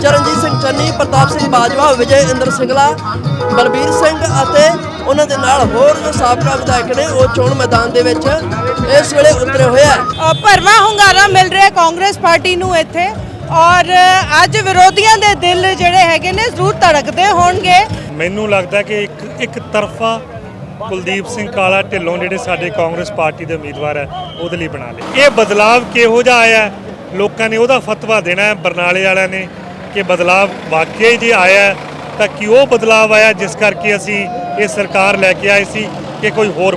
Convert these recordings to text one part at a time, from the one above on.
ਚਰਨਜੀਤ ਸਿੰਘ ਚੰਨੀ ਪ੍ਰਤਾਪ ਸਿੰਘ ਬਾਜਵਾ ਵਿਜੇ ਇੰਦਰ ਸਿੰਗਲਾ ਬਲਬੀਰ ਸਿੰਘ ਅਤੇ ਉਹਨਾਂ ਦੇ ਨਾਲ ਹੋਰ ਜੋ ਸਾਬਕਾ ਵਿਧਾਇਕ ਨੇ ਉਹ ਚੋਣ ਮੈਦਾਨ ਦੇ ਵਿੱਚ ਇਸ ਵੇਲੇ ਉਤਰੇ ਹੋਏ ਆ। ਭਰਵਾਂ ਹੁੰਗਾਰਾ ਮਿਲ ਰਿਹਾ ਕਾਂਗਰਸ ਪਾਰਟੀ ਨੂੰ ਇੱਥੇ ਔਰ ਅੱਜ ਵਿਰੋਧੀਆਂ ਦੇ ਦਿਲ ਜਿਹੜੇ ਹੈਗੇ ਨੇ ਜ਼ਰੂਰ ਧੜਕਦੇ ਹੋਣਗੇ। ਮੈਨੂੰ ਲੱਗਦਾ ਕਿ ਇੱਕ ਇੱਕ ਤਰਫਾ ਕੁਲਦੀਪ ਸਿੰਘ ਕਾਲਾ ਢਿੱਲੋਂ ਜਿਹੜੇ ਸਾਡੇ ਕਾਂਗਰਸ ਪਾਰਟੀ ਦੇ ਉਮੀਦਵਾਰ ਹੈ ਉਹਦੇ ਲਈ ਬਣਾ ਲਏ। ਇਹ ਬਦਲਾਵ ਕਿਹੋ ਜਿਹਾ ਆਇਆ? ਲੋਕਾਂ ਨੇ ਉਹਦਾ ਫਤਵਾ ਦੇਣਾ ਹੈ ਬਰਨਾਲੇ ਵਾਲਿਆਂ ਨੇ। ਕਿ ਬਦਲਾਵ ਵਾਕਿਆ ਜੇ ਆਇਆ ਤਾਂ ਕਿ ਉਹ ਬਦਲਾਵ ਆਇਆ, ਜਿਸ ਕਰਕੇ ਅਸੀਂ ਇਹ ਸਰਕਾਰ ਲੈ ਕੇ ਆਏ ਸੀ ਕਿ ਕੋਈ ਹੋਰ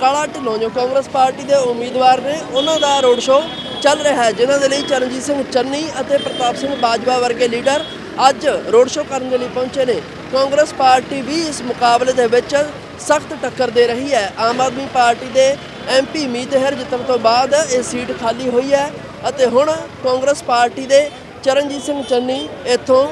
ਕਾਲਾ ਢਿੱਲੋਂ ਜੋ ਕਾਂਗਰਸ ਪਾਰਟੀ ਦੇ ਉਮੀਦਵਾਰ ਨੇ, ਉਹਨਾਂ ਦਾ ਰੋਡ ਸ਼ੋਅ ਚੱਲ ਰਿਹਾ ਹੈ, ਜਿਨ੍ਹਾਂ ਦੇ ਲਈ ਚਰਨਜੀਤ ਸਿੰਘ ਚੰਨੀ ਅਤੇ ਪ੍ਰਤਾਪ ਸਿੰਘ ਬਾਜਵਾ ਵਰਗੇ ਲੀਡਰ ਅੱਜ ਰੋਡ ਸ਼ੋਅ ਕਰਨ ਦੇ ਲਈ ਪਹੁੰਚੇ ਨੇ। ਕਾਂਗਰਸ ਪਾਰਟੀ ਵੀ ਇਸ ਮੁਕਾਬਲੇ ਦੇ ਵਿੱਚ ਸਖਤ ਟੱਕਰ ਦੇ ਰਹੀ ਹੈ। ਆਮ ਆਦਮੀ ਪਾਰਟੀ ਦੇ ਐਮਪੀ ਮੀਤਹਿਰ ਜਿੱਤਣ ਤੋਂ ਬਾਅਦ ਇਹ ਸੀਟ ਖਾਲੀ ਹੋਈ ਹੈ। ਅਤੇ ਹੁਣ ਕਾਂਗਰਸ ਪਾਰਟੀ ਦੇ ਚਰਨਜੀਤ ਸਿੰਘ ਚੰਨੀ ਇੱਥੋਂ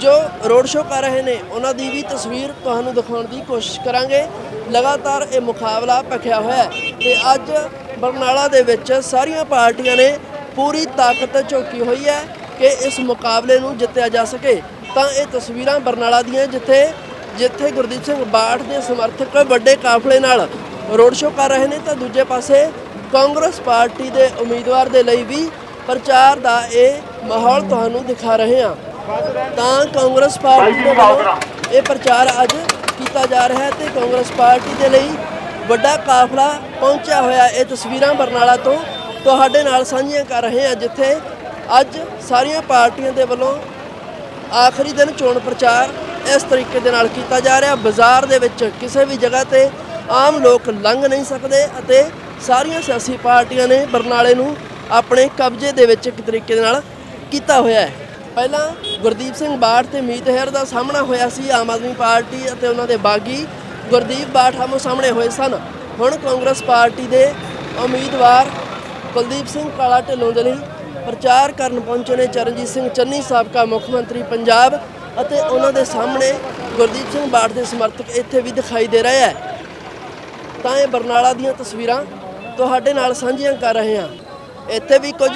ਜੋ ਰੋਡ ਸ਼ੋਅ ਕਰ ਰਹੇ ਨੇ, ਉਹਨਾਂ ਦੀ ਵੀ ਤਸਵੀਰ ਤੁਹਾਨੂੰ ਦਿਖਾਉਣ ਦੀ ਕੋਸ਼ਿਸ਼ ਕਰਾਂਗੇ। ਲਗਾਤਾਰ ਇਹ ਮੁਕਾਬਲਾ ਭਖਿਆ ਹੋਇਆ ਹੈ ਤੇ ਅੱਜ ਬਰਨਾਲਾ ਦੇ ਵਿੱਚ ਸਾਰੀਆਂ ਪਾਰਟੀਆਂ ਨੇ ਪੂਰੀ ਤਾਕਤ ਝੋਕੀ ਹੋਈ ਹੈ ਕਿ ਇਸ ਮੁਕਾਬਲੇ ਨੂੰ ਜਿੱਤਿਆ ਜਾ ਸਕੇ। ਤਾਂ ਇਹ ਤਸਵੀਰਾਂ ਬਰਨਾਲਾ ਦੀਆਂ ਜਿੱਥੇ ਜਿੱਥੇ ਗੁਰਦੀਪ ਸਿੰਘ ਬਾਠ ਦੇ ਸਮਰਥਕ ਵੱਡੇ ਕਾਫਲੇ ਨਾਲ ਰੋਡ ਸ਼ੋਅ ਕਰ ਰਹੇ ਨੇ, ਤਾਂ ਦੂਜੇ ਪਾਸੇ ਕਾਂਗਰਸ ਪਾਰਟੀ ਦੇ ਉਮੀਦਵਾਰ ਦੇ ਲਈ ਵੀ ਪ੍ਰਚਾਰ ਦਾ ਇਹ ਮਾਹੌਲ ਤੁਹਾਨੂੰ ਦਿਖਾ ਰਹੇ ਹਾਂ। ਤਾਂ ਕਾਂਗਰਸ ਪਾਰਟੀ ਦੇ ਵੱਲੋਂ ਇਹ ਪ੍ਰਚਾਰ ਅੱਜ ਕੀਤਾ ਜਾ ਰਿਹਾ ਹੈ ਤੇ ਕਾਂਗਰਸ ਪਾਰਟੀ ਦੇ ਲਈ ਵੱਡਾ ਕਾਫਲਾ ਪਹੁੰਚਿਆ ਹੋਇਆ ਇਹ ਤਸਵੀਰਾਂ ਬਰਨਾਲਾ ਤੋਂ ਤੁਹਾਡੇ ਨਾਲ ਸਾਂਝੀਆਂ ਕਰ ਰਹੇ ਹਾਂ, ਜਿੱਥੇ ਅੱਜ ਸਾਰੀਆਂ ਪਾਰਟੀਆਂ ਦੇ ਵੱਲੋਂ ਆਖਰੀ ਦਿਨ ਚੋਣ ਪ੍ਰਚਾਰ ਇਸ ਤਰੀਕੇ ਦੇ ਨਾਲ ਕੀਤਾ ਜਾ ਰਿਹਾ। ਬਾਜ਼ਾਰ ਦੇ ਵਿੱਚ ਕਿਸੇ ਵੀ ਜਗ੍ਹਾ ਤੇ ਆਮ ਲੋਕ ਲੰਘ ਨਹੀਂ ਸਕਦੇ ਅਤੇ ਸਾਰੀਆਂ ਸਿਆਸੀ ਪਾਰਟੀਆਂ ਨੇ ਬਰਨਾਲੇ ਨੂੰ ਆਪਣੇ ਕਬਜ਼ੇ ਦੇ ਵਿੱਚ ਇੱਕ ਤਰੀਕੇ ਦੇ ਨਾਲ ਕੀਤਾ ਹੋਇਆ ਹੈ। ਪਹਿਲਾਂ ਗੁਰਦੀਪ ਸਿੰਘ ਬਾਠ ਤੇ ਮੀਤ ਹੈਰ ਦਾ ਸਾਹਮਣਾ ਹੋਇਆ ਸੀ। ਆਮ ਆਦਮੀ ਪਾਰਟੀ ਅਤੇ ਉਹਨਾਂ ਦੇ ਬਾਗੀ ਗੁਰਦੀਪ ਬਾਠ ਆਮੋ ਸਾਹਮਣੇ ਹੋਏ ਸਨ। ਹੁਣ ਕਾਂਗਰਸ ਪਾਰਟੀ ਦੇ ਉਮੀਦਵਾਰ ਕੁਲਦੀਪ ਸਿੰਘ ਕਾਲਾ ਢਿੱਲੋਂ ਦੇ ਲਈ ਪ੍ਰਚਾਰ ਕਰਨ ਪਹੁੰਚੇ ਨੇ। ਚਰਨਜੀਤ ਸਿੰਘ ਚੰਨੀ ਸਾਬਕਾ ਮੁੱਖ ਮੰਤਰੀ ਪੰਜਾਬ ਅਤੇ ਉਹਨਾਂ ਦੇ ਸਾਹਮਣੇ ਗੁਰਦੀਪ ਸਿੰਘ ਬਾਠ ਦੇ ਸਮਰਥਕ ਇੱਥੇ ਵੀ ਦਿਖਾਈ ਦੇ ਰਹੇ ਹੈ। ਤਾਂ ਇਹ ਬਰਨਾਲਾ ਦੀਆਂ ਤਸਵੀਰਾਂ ਤੁਹਾਡੇ ਨਾਲ ਸਾਂਝੀਆਂ ਕਰ ਰਹੇ ਹਾਂ। ਇੱਥੇ ਵੀ ਕੁਝ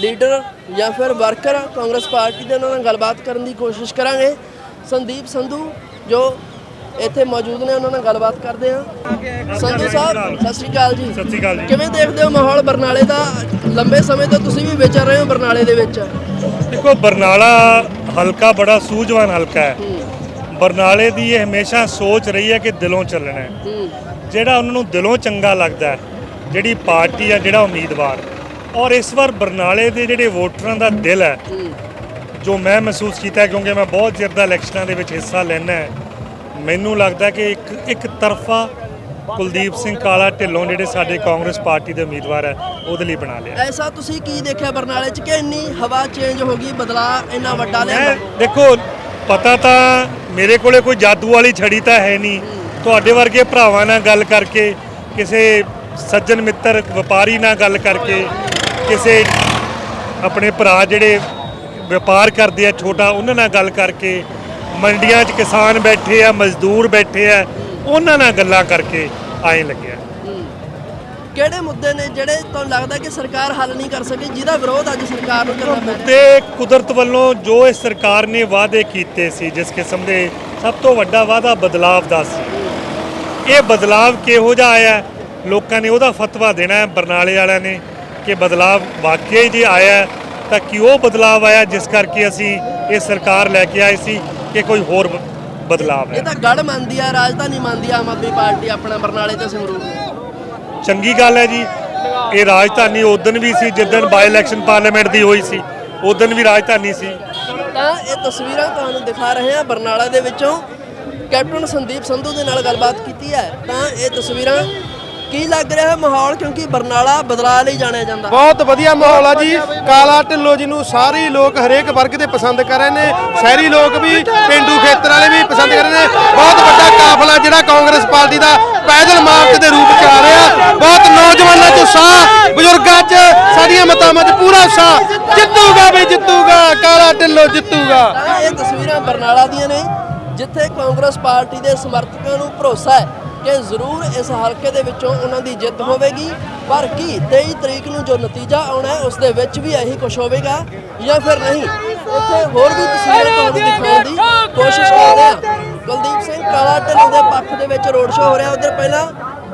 ਲੀਡਰ ਜਾਂ ਫਿਰ ਵਰਕਰ ਕਾਂਗਰਸ ਪਾਰਟੀ ਦੇ ਉਹਨਾਂ ਨਾਲ ਗੱਲਬਾਤ ਕਰਨ ਦੀ ਕੋਸ਼ਿਸ਼ ਕਰਾਂਗੇ। ਸੰਦੀਪ ਸੰਧੂ ਜੋ ਇੱਥੇ ਮੌਜੂਦ ਨੇ ਉਹਨਾਂ ਨਾਲ ਗੱਲਬਾਤ ਕਰਦੇ ਹਾਂ। ਸੰਧੂ ਸਾਹਿਬ ਸਤਿ ਸ਼੍ਰੀ ਅਕਾਲ ਜੀ। ਸਤਿ ਸ਼੍ਰੀ ਅਕਾਲ ਜੀ। ਕਿਵੇਂ ਦੇਖਦੇ ਹੋ ਮਾਹੌਲ ਬਰਨਾਲੇ ਦਾ? ਲੰਬੇ ਸਮੇਂ ਤੋਂ ਤੁਸੀਂ ਵੀ ਵਿਚਰ ਰਹੇ ਹੋ ਬਰਨਾਲੇ ਦੇ ਵਿੱਚ। ਦੇਖੋ ਬਰਨਾਲਾ ਹਲਕਾ ਬੜਾ ਸੂਝਵਾਨ ਹਲਕਾ ਹੈ। ਬਰਨਾਲੇ ਦੀ ਇਹ ਹਮੇਸ਼ਾ ਸੋਚ ਰਹੀ ਹੈ ਕਿ ਦਿਲੋਂ ਚੱਲਣਾ ਹੈ। ਹੂੰ। ਜਿਹੜਾ ਉਹਨਾਂ ਨੂੰ ਦਿਲੋਂ ਚੰਗਾ ਲੱਗਦਾ ਹੈ ਜਿਹੜੀ ਪਾਰਟੀ ਆ ਜਿਹੜਾ ਉਮੀਦਵਾਰ। ਔਰ ਇਸ ਵਾਰ ਬਰਨਾਲੇ ਦੇ ਜਿਹੜੇ ਵੋਟਰਾਂ ਦਾ ਦਿਲ ਹੈ ਜੋ ਮੈਂ ਮਹਿਸੂਸ ਕੀਤਾ ਕਿਉਂਕਿ ਮੈਂ ਬਹੁਤ ਚਿਰ ਦਾ ਇਲੈਕਸ਼ਨਾਂ ਦੇ ਵਿੱਚ ਹਿੱਸਾ ਲੈਣਾ ਹੈ ਮੈਨੂੰ ਲੱਗਦਾ ਕਿ ਇੱਕ ਇੱਕ ਤਰਫਾ ਕੁਲਦੀਪ ਸਿੰਘ ਕਾਲਾ ਢਿੱਲੋਂ ਜਿਹੜੇ ਸਾਡੇ ਕਾਂਗਰਸ ਪਾਰਟੀ ਦੇ ਉਮੀਦਵਾਰ ਹੈ ਉਹਦੇ ਲਈ ਬਣਾ ਲਿਆ। ਐਸਾ ਤੁਸੀਂ ਕੀ ਦੇਖਿਆ ਬਰਨਾਲੇ 'ਚ ਕਿ ਇੰਨੀ ਹਵਾ ਚੇਂਜ ਹੋ ਗਈ ਬਦਲਾ ਇੰਨਾ ਵੱਡਾ ਮੈਂ ਲਿਆਂਦਾ ਦੇਖੋ ਪਤਾ ਤਾਂ ਮੇਰੇ ਕੋਲੇ ਕੋਈ ਜਾਦੂ ਵਾਲੀ ਛੜੀ ਤਾਂ ਹੈ ਨਹੀਂ। ਤੁਹਾਡੇ ਵਰਗੇ ਭਰਾਵਾਂ ਨਾਲ ਗੱਲ ਕਰਕੇ ਕਿਸੇ ਸੱਜਣ ਮਿੱਤਰ ਵਪਾਰੀ ਨਾਲ ਗੱਲ ਕਰਕੇ ਕਿਸੇ ਆਪਣੇ ਭਰਾ ਜਿਹੜੇ ਵਪਾਰ ਕਰਦੇ ਆ ਛੋਟਾ ਉਹਨਾਂ ਨਾਲ ਗੱਲ ਕਰਕੇ ਮੰਡੀਆਂ 'ਚ ਕਿਸਾਨ ਬੈਠੇ ਆ ਮਜ਼ਦੂਰ ਬੈਠੇ ਆ ਉਹਨਾਂ ਨਾਲ ਗੱਲਾਂ ਕਰਕੇ ਆਏ ਲੱਗਿਆ ਕਿਹੜੇ ਮੁੱਦੇ ਨੇ ਜਿਹੜੇ ਤੁਹਾਨੂੰ ਲੱਗਦਾ ਕਿ ਸਰਕਾਰ ਹੱਲ ਨਹੀਂ ਕਰ ਸਕੀ ਜਿਹਦਾ ਵਿਰੋਧ ਅੱਜ ਸਰਕਾਰ ਨੂੰ ਕਰਨਾ ਪੈ ਰਿਹਾ? ਤੇ ਕੁਦਰਤ ਵੱਲੋਂ ਜੋ ਇਸ ਸਰਕਾਰ ਨੇ ਵਾਅਦੇ ਕੀਤੇ ਸੀ ਜਿਸ ਕਿਸਮ ਦੇ ਸਭ ਤੋਂ ਵੱਡਾ ਵਾਅਦਾ ਬਦਲਾਵ ਦਾ ਸੀ। ਇਹ ਬਦਲਾਵ ਕਿਹੋ ਜਿਹਾ ਆਇਆ? ਲੋਕਾਂ ਨੇ ਉਹਦਾ ਫਤਵਾ ਦੇਣਾ ਹੈ ਬਰਨਾਲੇ ਵਾਲਿਆਂ ਨੇ ਕਿ ਬਦਲਾਵ ਵਾਕਿਆ ਹੀ ਜੇ ਆਇਆ ਤਾਂ ਕਿ ਉਹ ਬਦਲਾਵ ਆਇਆ ਜਿਸ ਕਰਕੇ ਅਸੀਂ ਇਹ ਸਰਕਾਰ ਲੈ ਕੇ ਆਏ ਸੀ ਕਿ ਕੋਈ ਹੋਰ ਬਦਲਾਵ ਹੈ। ਇਹ ਤਾਂ ਗੜ ਮੰਨਦੀ ਆ ਰਾਜਧਾਨੀ ਮੰਨਦੀ ਆ ਆਮ ਆਦਮੀ ਪਾਰਟੀ ਆਪਣਾ ਬਰਨਾਲੇ ਤੇ ਸੰਗਰੂਰ ਚੰਗੀ ਗੱਲ ਹੈ ਜੀ। ਇਹ ਰਾਜਧਾਨੀ ਉਦਣ ਵੀ ਸੀ ਜਿੱਦਣ ਬਾਈ ਇਲੈਕਸ਼ਨ ਪਾਰਲੀਮੈਂਟ ਦੀ ਹੋਈ ਸੀ। ਉਦਣ ਵੀ ਰਾਜਧਾਨੀ ਸੀ। ਤਾਂ ਇਹ ਤਸਵੀਰਾਂ ਤੁਹਾਨੂੰ ਦਿਖਾ ਰਹੇ ਹਾਂ ਬਰਨਾਲਾ ਦੇ ਵਿੱਚੋਂ ਕੈਪਟਨ ਸੰਦੀਪ ਸੰਧੂ ਦੇ ਨਾਲ ਗੱਲਬਾਤ ਕੀਤੀ ਹੈ। ਤਾਂ ਇਹ ਤਸਵੀਰਾਂ ਕੀ ਲੱਗ ਰਿਹਾ ਹੈ ਮਾਹੌਲ? ਕਿਉਂਕਿ ਬਰਨਾਲਾ ਬਦਲਾ ਲਈ ਜਾਣਿਆ ਜਾਂਦਾ। ਬਹੁਤ ਵਧੀਆ ਮਾਹੌਲ ਆ ਜੀ। ਕਾਲਾ ਢਿੱਲੋਂ ਜੀ ਨੂੰ ਸਾਰੇ ਲੋਕ ਹਰੇਕ ਵਰਗ ਦੇ ਪਸੰਦ ਕਰ ਰਹੇ ਨੇ ਸ਼ਹਿਰੀ ਲੋਕ ਵੀ ਪਿੰਡੂ ਖੇਤਰ ਵਾਲੇ ਵੀ ਪਸੰਦ ਕਰ ਰਹੇ ਨੇ। ਬਹੁਤ ਵੱਡਾ ਕਾਫਲਾ ਜਿਹੜਾ ਕਾਂਗਰਸ ਪਾਰਟੀ ਦਾ ਪੈਦਲ ਮਾਰਚ ਦੇ ਰੂਪ ਚ ਆ ਰਿਹਾ। ਬਹੁਤ ਨੌਜਵਾਨਾਂ ਚ ਉਤਸ਼ਾਹ ਬਜ਼ੁਰਗਾਂ ਚ ਸਾਡੀਆਂ ਮਤਾਵਾਂ ਚ ਪੂਰਾ ਉਤਸ਼ਾਹ ਜਿੱਤੂਗਾ ਵੀ ਜਿੱਤੂਗਾ ਕਾਲਾ ਢਿੱਲੋਂ ਜਿੱਤੂਗਾ। ਇਹ ਤਸਵੀਰਾਂ ਬਰਨਾਲਾ ਦੀਆਂ ਨੇ ਜਿੱਥੇ ਕਾਂਗਰਸ ਪਾਰਟੀ ਦੇ ਸਮਰਥਕਾਂ ਨੂੰ ਭਰੋਸਾ ਹੈ। ਕਿ ਜ਼ਰੂਰ ਇਸ ਹਲਕੇ ਦੇ ਵਿੱਚੋਂ ਉਹਨਾਂ ਦੀ ਜਿੱਤ ਹੋਵੇਗੀ। ਪਰ ਕੀ 23 ਤਰੀਕ ਨੂੰ ਜੋ ਨਤੀਜਾ ਆਉਣਾ ਹੈ ਉਸ ਦੇ ਵਿੱਚ ਵੀ ਇਹੀ ਕੁਝ ਹੋਵੇਗਾ ਜਾਂ ਫਿਰ ਨਹੀਂ? ਇੱਥੇ ਹੋਰ ਵੀ ਤਸਵੀਰਾਂ ਤੁਹਾਨੂੰ ਦਿਖਾਉਣ ਦੀ ਕੋਸ਼ਿਸ਼ ਕਰਦੇ ਹਾਂ ਕੁਲਦੀਪ ਸਿੰਘ ਕਾਲਾ ਢਿੱਲੋਂ ਦੇ ਪੱਖ ਦੇ ਵਿੱਚ ਰੋਡ ਸ਼ੋਅ ਹੋ ਰਿਹਾ। ਉਧਰ ਪਹਿਲਾਂ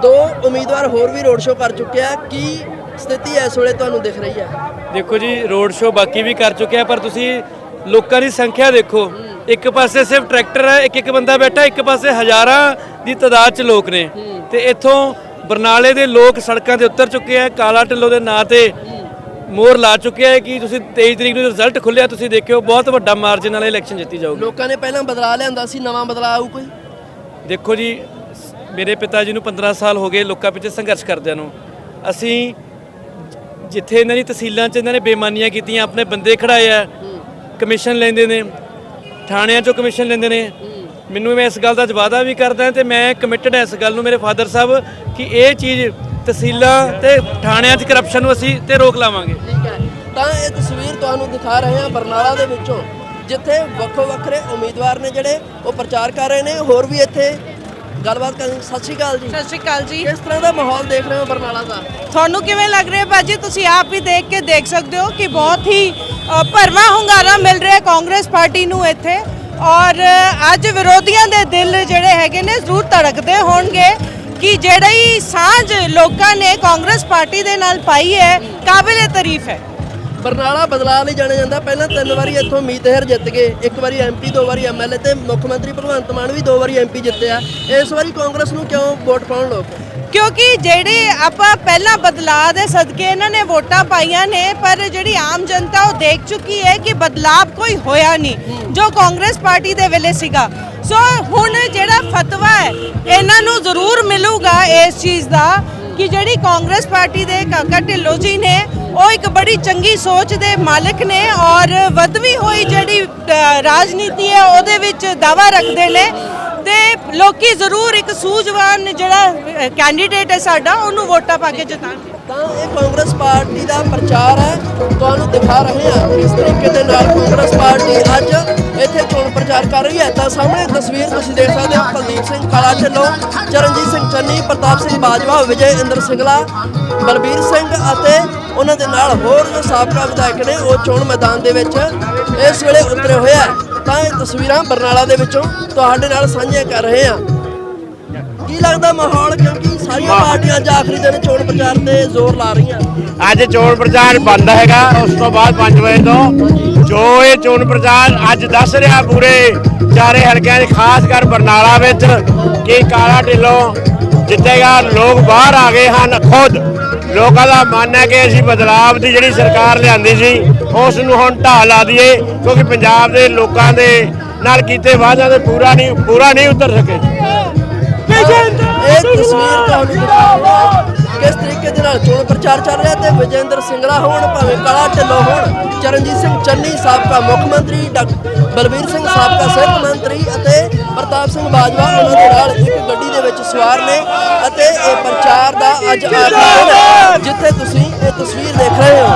ਦੋ ਉਮੀਦਵਾਰ ਹੋਰ ਵੀ ਰੋਡ ਸ਼ੋਅ ਕਰ ਚੁੱਕੇ ਆ ਕੀ ਸਥਿਤੀ ਇਸ ਵੇਲੇ ਤੁਹਾਨੂੰ ਦਿਖ ਰਹੀ ਹੈ? ਦੇਖੋ ਜੀ ਰੋਡ ਸ਼ੋਅ ਬਾਕੀ ਵੀ ਕਰ ਚੁੱਕੇ ਆ ਪਰ ਤੁਸੀਂ ਲੋਕਾਂ ਦੀ ਸੰਖਿਆ ਦੇਖੋ। ਇੱਕ ਪਾਸੇ ਸਿਰਫ ਟਰੈਕਟਰ ਹੈ ਇੱਕ ਇੱਕ ਬੰਦਾ ਬੈਠਾ ਇੱਕ ਪਾਸੇ ਹਜ਼ਾਰਾਂ ਦੀ ਤਾਦਾਦ 'ਚ ਲੋਕ ਨੇ। ਤੇ ਇੱਥੋਂ ਬਰਨਾਲੇ ਦੇ ਲੋਕ ਸੜਕਾਂ ਤੇ ਉਤਰ ਚੁੱਕੇ ਆ ਕਾਲਾ ਢਿੱਲੋਂ ਦੇ ਨਾਂ ਤੇ ਮੋਹਰ ਲਾ ਚੁੱਕੇ ਆ ਕਿ ਤੁਸੀਂ 23 ਤਰੀਕ ਨੂੰ ਰਿਜ਼ਲਟ ਖੁੱਲਿਆ ਤੁਸੀਂ ਦੇਖਿਓ ਬਹੁਤ ਵੱਡਾ ਮਾਰਜਨ ਨਾਲ ਇਲੈਕਸ਼ਨ ਜਿੱਤੀ ਜਾਊਗੀ। ਲੋਕਾਂ ਨੇ ਪਹਿਲਾਂ ਬਦਲਾ ਲਿਆਂਦਾ ਸੀ ਨਵਾਂ ਬਦਲਾ ਆਊ ਕੋਈ? ਦੇਖੋ ਜੀ ਸ- ਮੇਰੇ ਪਿਤਾ ਜੀ ਨੂੰ 15 ਸਾਲ ਹੋ ਗਏ ਲੋਕਾਂ ਪਿੱਛੇ ਸੰਘਰਸ਼ ਕਰਦਿਆਂ ਨੂੰ। ਅਸੀਂ ਜਿੱਥੇ ਇਹਨਾਂ ਦੀ ਤਹਿਸੀਲਾਂ 'ਚ ਇਹਨਾਂ ਨੇ ਬੇਈਮਾਨੀਆਂ ਕੀਤੀਆਂ ਆਪਣੇ ਬੰਦੇ ਖੜਾਏ ਆ ਕਮਿਸ਼ਨ ਲੈਂਦੇ ਨੇ ਥਾਣਿਆਂ 'ਚੋਂ ਕਮਿਸ਼ਨ ਲੈਂਦੇ ਨੇ। ਮੈਨੂੰ ਮੈਂ ਇਸ ਗੱਲ ਦਾ ਵਾਅਦਾ ਵੀ ਕਰਦਾ ਤੇ ਮੈਂ ਕਮਿਟਡ ਹਾਂ ਇਸ ਗੱਲ ਨੂੰ ਮੇਰੇ ਫਾਦਰ ਸਾਹਿਬ ਕਿ ਇਹ ਚੀਜ਼ ਤਹਿਸੀਲਾਂ ਤੇ ਥਾਣਿਆਂ 'ਚ ਕਰਪਸ਼ਨ ਨੂੰ ਅਸੀਂ ਤੇ ਰੋਕ ਲਾਵਾਂਗੇ। ਠੀਕ ਹੈ। ਤਾਂ ਇਹ ਤਸਵੀਰ ਤੁਹਾਨੂੰ ਦਿਖਾ ਰਹੇ ਹਾਂ ਬਰਨਾਲਾ ਦੇ ਵਿੱਚੋਂ, ਜਿੱਥੇ ਵੱਖੋ ਵੱਖਰੇ ਉਮੀਦਵਾਰ ਨੇ ਜਿਹੜੇ ਉਹ ਪ੍ਰਚਾਰ ਕਰ ਰਹੇ ਨੇ। ਹੋਰ ਵੀ ਇੱਥੇ ਗੱਲਬਾਤ ਕਰਨ ਸਤਿ ਸ਼੍ਰੀ ਅਕਾਲ ਜੀ। ਸਤਿ ਸ਼੍ਰੀ ਅਕਾਲ ਜੀ। ਕਿਸ ਤਰ੍ਹਾਂ ਦਾ ਮਾਹੌਲ ਦੇਖ ਰਹੇ ਹੋ ਬਰਨਾਲਾ ਦਾ? ਤੁਹਾਨੂੰ ਕਿਵੇਂ ਲੱਗ ਰਿਹਾ ਭਾਜੀ ਤੁਸੀਂ ਆਪ ਹੀ ਦੇਖ ਕੇ ਦੇਖ ਸਕਦੇ ਹੋ ਕਿ ਬਹੁਤ ਹੀ ਭਰਵਾਂ ਹੁੰਗਾਰਾ ਮਿਲ ਰਿਹਾ ਕਾਂਗਰਸ ਪਾਰਟੀ ਨੂੰ ਇੱਥੇ। ਔਰ ਅੱਜ ਵਿਰੋਧੀਆਂ ਦੇ ਦਿਲ ਜਿਹੜੇ ਹੈਗੇ ਨੇ ਜ਼ਰੂਰ ਧੜਕਦੇ ਹੋਣਗੇ ਕਿ ਜਿਹੜੀ ਸਾਂਝ ਲੋਕਾਂ ਨੇ ਕਾਂਗਰਸ ਪਾਰਟੀ ਦੇ ਨਾਲ ਪਾਈ ਹੈ ਕਾਬਿਲੇ ਤਾਰੀਫ ਹੈ। ਬਰਨਾਲਾ ਬਦਲਾਅ ਲਈ ਜਾਣਿਆ ਜਾਂਦਾ। ਪਹਿਲਾਂ ਤਿੰਨ ਵਾਰੀ ਇੱਥੋਂ ਮੀਤਹਿਰ ਜਿੱਤ ਗਏ। ਇੱਕ ਵਾਰੀ ਐਮਪੀ ਦੋ ਵਾਰੀ ਐਮਐਲਏ ਤੇ ਮੁੱਖ ਮੰਤਰੀ ਭਗਵੰਤ ਮਾਨ ਵੀ ਦੋ ਵਾਰੀ ਐਮਪੀ ਜਿੱਤਿਆ। ਇਸ ਵਾਰੀ ਕਾਂਗਰਸ ਨੂੰ ਕਿਉਂ ਵੋਟ ਪਾਉਣ ਲੋਕ? ਕਿਉਂਕਿ ਜਿਹੜੇ ਆਪਾਂ ਪਹਿਲਾਂ ਬਦਲਾਅ ਦੇ ਸਦਕੇ ਇਹਨਾਂ ਨੇ ਵੋਟਾਂ ਪਾਈਆਂ ਨੇ, ਪਰ ਜਿਹੜੀ ਆਮ ਜਨਤਾ ਉਹ ਦੇਖ ਚੁੱਕੀ ਹੈ ਕਿ ਬਦਲਾਅ ਕੋਈ ਹੋਇਆ ਨਹੀਂ, ਜੋ ਕਾਂਗਰਸ ਪਾਰਟੀ ਦੇ ਵੇਲੇ ਸੀਗਾ। ਸੋ ਹੁਣ ਜਿਹੜਾ ਫਤਵਾ ਹੈ, ਇਹਨਾਂ ਨੂੰ ਜ਼ਰੂਰ ਮਿਲੂਗਾ ਇਸ ਚੀਜ਼ ਦਾ। ਕਿ ਜਿਹੜੀ ਕਾਂਗਰਸ ਪਾਰਟੀ ਦੇ ਕਾਕਾ ਢਿੱਲੋਂ ਜੀ ਨੇ, ਉਹ ਇੱਕ ਬੜੀ ਚੰਗੀ ਸੋਚ ਦੇ ਮਾਲਕ ਨੇ ਔਰ ਵਧਵੀ ਹੋਈ ਜਿਹੜੀ ਰਾਜਨੀਤੀ ਹੈ, ਉਹਦੇ ਵਿੱਚ ਦਾਵਾ ਰੱਖਦੇ ਨੇ ਤੇ ਲੋਕੀ ਜ਼ਰੂਰ ਇੱਕ ਸੂਝਵਾਨ ਜਿਹੜਾ ਕੈਂਡੀਡੇਟ ਹੈ ਸਾਡਾ, ਉਹਨੂੰ ਵੋਟਾਂ ਪਾ ਕੇ ਜਿਤਾਉਣਗੇ। ਤਾਂ ਇਹ ਕਾਂਗਰਸ ਪਾਰਟੀ ਦਾ ਪ੍ਰਚਾਰ ਹੈ, ਤੁਹਾਨੂੰ ਦਿਖਾ ਰਹੇ ਹਾਂ, ਇਸ ਤਰੀਕੇ ਦੇ ਨਾਲ ਕਾਂਗਰਸ ਪਾਰਟੀ ਅੱਜ ਇੱਥੇ ਚੋਣ ਪ੍ਰਚਾਰ ਕਰ ਰਹੀ ਹੈ। ਤਾਂ ਸਾਹਮਣੇ ਤਸਵੀਰ ਤੁਸੀਂ ਦੇਖ ਸਕਦੇ ਹੋ, ਕੁਲਦੀਪ ਸਿੰਘ ਕਾਲਾ ਢਿੱਲੋਂ, ਚਰਨਜੀਤ ਸਿੰਘ ਚੰਨੀ, ਪ੍ਰਤਾਪ ਸਿੰਘ ਬਾਜਵਾ, ਵਿਜੇ ਇੰਦਰ ਸਿੰਗਲਾ, ਬਲਬੀਰ ਸਿੰਘ ਅਤੇ ਉਹਨਾਂ ਦੇ ਨਾਲ ਹੋਰ ਜੋ ਸਾਬਕਾ ਵਿਧਾਇਕ ਨੇ, ਉਹ ਚੋਣ ਮੈਦਾਨ ਦੇ ਵਿੱਚ ਇਸ ਵੇਲੇ ਉਤਰੇ ਹੋਏ ਆ। ਤਾਂ ਇਹ ਤਸਵੀਰਾਂ ਬਰਨਾਲਾ ਦੇ ਵਿੱਚੋਂ ਤੁਹਾਡੇ ਨਾਲ ਸਾਂਝੀਆਂ ਕਰ ਰਹੇ ਹਾਂ। ਕੀ ਲੱਗਦਾ ਮਾਹੌਲ, ਕਿਉਂਕਿ ਸਾਰੀਆਂ ਪਾਰਟੀਆਂ ਅੱਜ ਆਖਰੀ ਦਿਨ ਚੋਣ ਪ੍ਰਚਾਰ ਤੇ ਜ਼ੋਰ ਲਾ ਰਹੀਆਂ। ਅੱਜ ਚੋਣ ਪ੍ਰਚਾਰ ਬੰਦ ਹੈਗਾ ਉਸ ਤੋਂ ਬਾਅਦ 5 ਵਜੇ ਤੋਂ। ਜੋ ਇਹ ਚੋਣ ਪ੍ਰਚਾਰ ਅੱਜ ਦੱਸ ਰਿਹਾ ਪੂਰੇ ਚਾਰੇ ਹਲਕਿਆਂ 'ਚ ਖਾਸ ਕਰ ਬਰਨਾਲਾ ਵਿੱਚ ਕਿ ਕਾਲਾ ਢਿੱਲੋਂ ਜਿੱਤੇਗਾ ਲੋਕ ਬਾਹਰ ਆ ਗਏ ਹਨ ਖੁਦ। ਲੋਕਾਂ ਦਾ ਮਨ ਹੈ ਕਿ ਅਸੀਂ ਬਦਲਾਵ ਦੀ ਜਿਹੜੀ ਸਰਕਾਰ ਲਿਆਂਦੀ ਸੀ ਉਸ ਨੂੰ ਹੁਣ ਢਾਹ ਲਾ ਦਈਏ ਕਿਉਂਕਿ ਪੰਜਾਬ ਦੇ ਲੋਕਾਂ ਦੇ ਨਾਲ ਕੀਤੇ ਵਾਅਦਿਆਂ ਦੇ ਪੂਰਾ ਨਹੀਂ ਪੂਰਾ ਨਹੀਂ ਉਤਰ ਸਕੇ। ਇਹ ਤਸਵੀਰ ਤੁਹਾਨੂੰ ਦਿਖਾਉਂਦਾ ਕਿਸ ਤਰੀਕੇ ਦੇ ਨਾਲ ਚੋਣ ਪ੍ਰਚਾਰ ਚੱਲ ਰਿਹਾ ਤੇ ਵਿਜੇਂਦਰ ਸਿੰਗਲਾ ਹੋਣ ਭਾਵੇਂ ਕਾਲਾ ਢਿੱਲੋਂ ਹੋਣ ਚਰਨਜੀਤ ਸਿੰਘ ਚੰਨੀ ਸਾਬਕਾ ਮੁੱਖ ਮੰਤਰੀ ਡਾਕਟਰ ਬਲਬੀਰ ਸਿੰਘ ਸਾਬਕਾ ਸਿਹਤ ਮੰਤਰੀ ਅਤੇ ਪ੍ਰਤਾਪ ਸਿੰਘ ਬਾਜਵਾ ਉਹਨਾਂ ਦੇ ਨਾਲ ਇੱਕ ਗੱਡੀ ਦੇ ਵਿੱਚ ਸਵਾਰ ਨੇ ਅਤੇ ਇਹ ਪ੍ਰਚਾਰ ਦਾ ਅੱਜ ਆਖਰੀ ਜਿੱਥੇ ਤੁਸੀਂ ਇਹ ਤਸਵੀਰ ਦੇਖ ਰਹੇ ਹੋ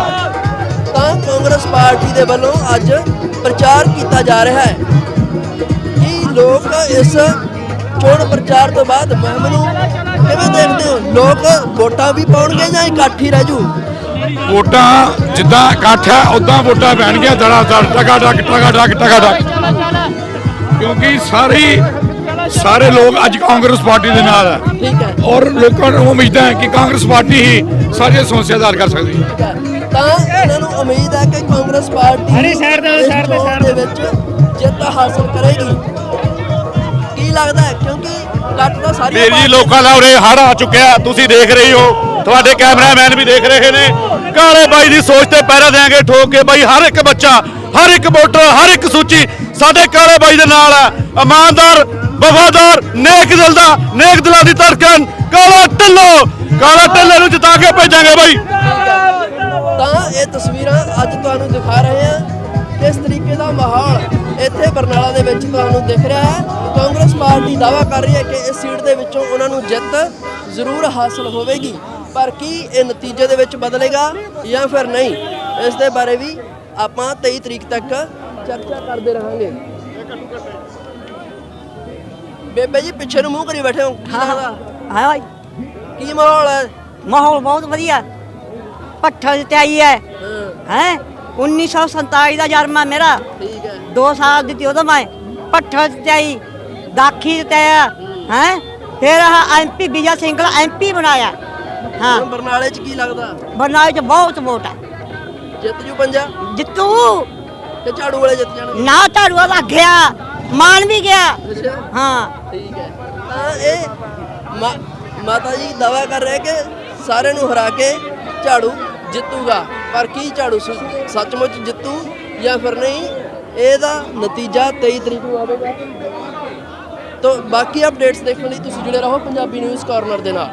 ਤਾਂ ਕਾਂਗਰਸ ਪਾਰਟੀ ਦੇ ਵੱਲੋਂ ਅੱਜ ਪ੍ਰਚਾਰ ਕੀਤਾ ਜਾ ਰਿਹਾ ਹੈ ਕੀ ਲੋਕ ਇਸ ਚੋਣ ਪ੍ਰਚਾਰ ਤੋਂ ਬਾਅਦ ਮੁਹਿੰਮ ਨੂੰ ਕਿਵੇਂ ਦੇਖਦੇ ਹੋ? ਲੋਕ ਵੋਟਾਂ ਵੀ ਪਾਉਣਗੇ ਜਾਂ ਇਕੱਠ ਹੀ ਰਹਿ ਜੂ? ਵੋਟਾਂ ਜਿੱਦਾਂ ਇਕੱਠ ਹੈ ਉਦਾਂ ਵੋਟਾਂ ਪੈਣਗੀਆਂ ਦੜਾ ਦੜ ਟਗਾ ਟਕ ਟਗਾ ਟਕ ਟਗਾ ਟਕ ਕਿਉਂਕਿ ਸਾਰੇ ਸਾਰੇ ਲੋਕ ਅੱਜ ਕਾਂਗਰਸ ਪਾਰਟੀ ਦੇ ਨਾਲ ਹੈ। ਠੀਕ ਹੈ। ਔਰ ਲੋਕਾਂ ਨੂੰ ਉਮੀਦ ਹੈ ਕਿ ਕਾਂਗਰਸ ਪਾਰਟੀ ਹੀ ਸਾਰੀਆਂ ਸਮੱਸਿਆ ਦਾ ਹੱਲ ਕਰ ਸਕਦੀ ਹੈ। ਤਾਂ ਇਹਨਾਂ ਨੂੰ ਉਮੀਦ ਹੈ ਕਿ ਕਾਂਗਰਸ ਪਾਰਟੀ ਹਰੀ ਸਾਈਡ ਦੇ ਸਾਈਡ ਦੇ ਵਿੱਚ ਜਿੱਤ ਹਾਸਲ ਕਰੇਗੀ। ਲੱਗਦਾ ਹੈ ਕਿਉਂਕਿ ਇਕੱਠ ਤਾਂ ਸਾਰੀਆਂ ਮੇਰੀ ਪਾਰਟੀਆਂ- ਲੋਕਾਂ ਦਾ ਉਰੇ ਹੜ ਆ ਚੁੱਕਿਆ ਤੁਸੀਂ ਦੇਖ ਰਹੇ ਹੋ। ਤੁਹਾਡੇ ਕੈਮਰਾਮੈਨ ਵੀ ਦੇਖ ਰਹੇ ਨੇ। ਕਾਲੇ ਬਾਈ ਦੀ ਸੋਚ ਤੇ ਪੈਰਾ ਦੇਾਂਗੇ ਠੋਕ ਕੇ ਬਾਈ ਹਰ ਇੱਕ ਬੱਚਾ ਹਰ ਇੱਕ ਵੋਟਰ ਹਰ ਇੱਕ ਸੂਚੀ ਸਾਡੇ ਕਾਲੇ ਬਾਈ ਦੇ ਨਾਲ ਹੈ। ਇਮਾਨਦਾਰ ਵਫਾਦਾਰ ਨੇਕ ਦਿਲ ਦਾ ਨੇਕ ਦਿਲਾਂ ਦੀ ਧੜਕਣ ਕਾਲਾ ਢਿੱਲੋਂ ਕਾਲਾ ਢਿੱਲੇ ਨੂੰ ਜਿਤਾ ਕੇ ਭੇਜਾਂਗੇ ਬਾਈ। ਤਾਂ ਇਹ ਤਸਵੀਰਾਂ ਅੱਜ ਤੁਹਾਨੂੰ ਦਿਖਾ ਰਹੇ ਹਾਂ ਕਿਸ ਤਰੀਕੇ ਦਾ ਮਾਹੌਲ ਇੱਥੇ ਬਰਨਾਲਾ ਦੇ ਵਿੱਚ ਤੁਹਾਨੂੰ ਦਿਖ ਰਿਹਾ ਹੈ ਕਾਂਗਰਸ ਪਾਰਟੀ ਦਾਵਾ ਕਰ ਰਹੀ ਹੈ ਕਿ ਇਸ ਸੀਟ ਦੇ ਵਿੱਚੋਂ ਉਹਨਾਂ ਨੂੰ ਜਿੱਤ ਜ਼ਰੂਰ ਹਾਸਲ ਹੋਵੇਗੀ। ਪਰ ਕੀ ਇਹ ਨਤੀਜੇ ਦੇ ਵਿੱਚ ਬਦਲੇਗਾ ਜਾਂ ਫਿਰ ਨਹੀਂ ਇਸ ਦੇ ਬਾਰੇ ਵੀ ਆਪਾਂ 23 ਤਰੀਕ ਤੱਕ ਚਰਚਾ ਕਰਦੇ ਰਹਾਂਗੇ। ਬੇਬੇ ਜੀ ਪਿੱਛੇ ਨੂੰ ਮੂੰਹ ਕਰੀ ਬੈਠੇ ਹੋ। ਲੱਗਦਾ ਹਾਂ ਭਾਈ ਕੀ ਮਾਹੌਲ ਹੈ? ਮਾਹੌਲ ਬਹੁਤ ਵਧੀਆ। ਪੱਠਾ ਜਿੱਤੇ ਆਈ ਹੈ। ਹਾਂ? ਹੈ 1947 ਦਾ ਜਨਮ ਹੈ ਮੇਰਾ। ਠੀਕ ਹੈ। 2 ਸਾਲ ਦੀ ਤੀ ਉਦੋਂ ਮੈਂ ਪੱਠਾ ਆਈ ਦਾਖੀ ਆਇਆ ਹੈ? ਫਿਰ ਆਹ ਐਮਪੀ ਵਿਜਾ ਸਿੰਘਲਾ ਐਮਪੀ ਬਣਾਇਆ। ਹਾਂ। ਹੁਣ ਬਰਨਾਲੇ 'ਚ ਕੀ ਲੱਗਦਾ? ਬਰਨਾਲੇ ਚ ਬਹੁਤ ਵੋਟ ਹੈ ਜਿੱਤ ਜੂ ਪੰਜਾ? ਜਿੱਤੂ। ਤੇ ਝਾੜੂ ਵਾਲੇ ਜਿੱਤ ਜਾਣਗੇ। ਨਾ ਝਾੜੂਆ ਦਾ ਗਿਆ ਮਾਨ ਵੀ ਗਿਆ। ਅੱਛਾ। ਹਾਂ। ਠੀਕ ਹੈ। ਤਾਂ ਇਹ ਮਾ- ਮਾਤਾ ਜੀ ਦਾਵਾ ਕਰ ਰਹੇ ਕਿ ਸਾਰਿਆਂ ਨੂੰ ਹਰਾ ਕੇ ਝਾੜੂ ਜਿੱਤੂਗਾ। ਪਰ ਕੀ ਝਾੜੂ ਸ- ਸੱਚਮੁੱਚ ਜਿੱਤੂ ਜਾਂ ਫਿਰ ਨਹੀਂ ਇਹਦਾ ਨਤੀਜਾ 23 ਤਰੀਕ ਨੂੰ ਆਵੇਗਾ। ਤੋਂ ਬਾਕੀ ਅਪਡੇਟਸ ਦੇਖਣ ਲਈ ਤੁਸੀਂ ਜੁੜੇ ਰਹੋ ਪੰਜਾਬੀ ਨਿਊਜ਼ ਕਾਰਨਰ ਦੇ ਨਾਲ।